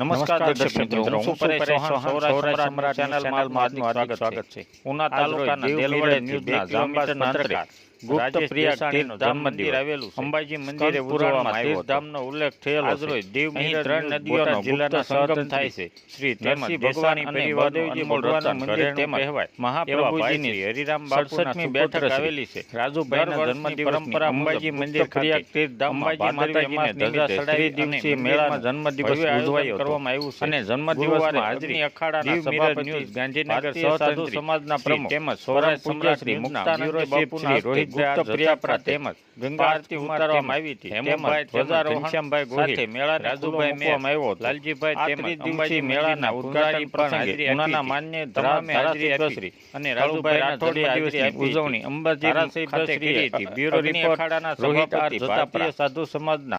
નમસ્કાર દર્શક મિત્રો હું છું પરેશ ચૌહાણ સૌરાષ્ટ્ર સમ્રાટ ચેનલમાં આપનું હાર્દિક સ્વાગત છે. ઉના તાલુકાના દેલવડે ન્યૂઝના જામબાજ અંતરે ગુપ્ત પ્રિયાસાણીનો જન્મ મંદિર આવેલું અંબાજી મંદિરે ઉજવવામાં આવ્યો ઉલ્લેખ થયેલો છે. દીવ ત્રણ નદીઓનો જિલ્લાના સંગમ થાય છે. શ્રી નરસિંહ ભગવાન અને બળદેવજી ભગવાનનું મંદિર તેમજ કહેવાય. મહાપ્રભુજીની હરિરામ બાળસઠમી બેઠક આવેલી છે. રાજુભાઈના જન્મદિવસ પરંપરા અંબાજી મંદિર ખાતે તીર્થધામ અંબાજી માતાજીને ધજા ચડાવી દિવસીય મેળામાં જન્મદિવસ ઉજવાયો કરવામાં આવ્યું છે. અને જન્મદિવસમાં હાજરી અખાડાના સભાપતિ ગાંધીનગર સાધુ સમાજના પ્રમુખ તેમજ સૌરાષ્ટ્ર સમ્રાટ શ્રી મુક્તાનંદ શ્રી રોહિત ગુપ્ત પ્રિયાપ્રા તેમજ ગંગા આરતી ઉતારવામાં આવી હતી. હેમભાઈ ધ્વજારોહણ ઘનશ્યામભાઈ ગોહિલ મેળા રાજુભાઈ મૂકવામાં આવ્યો લાલજીભાઈ તેમજ અંબાજી મેળાના ઉદ્ઘાટન પ્રસંગે ઉનાના માન્ય તમામે હાજરી આપી અને ઉજવણી અંબાજી ખાતે કરી હતી. Bureau report Rohit R Jatapara. સાધુ સમાજના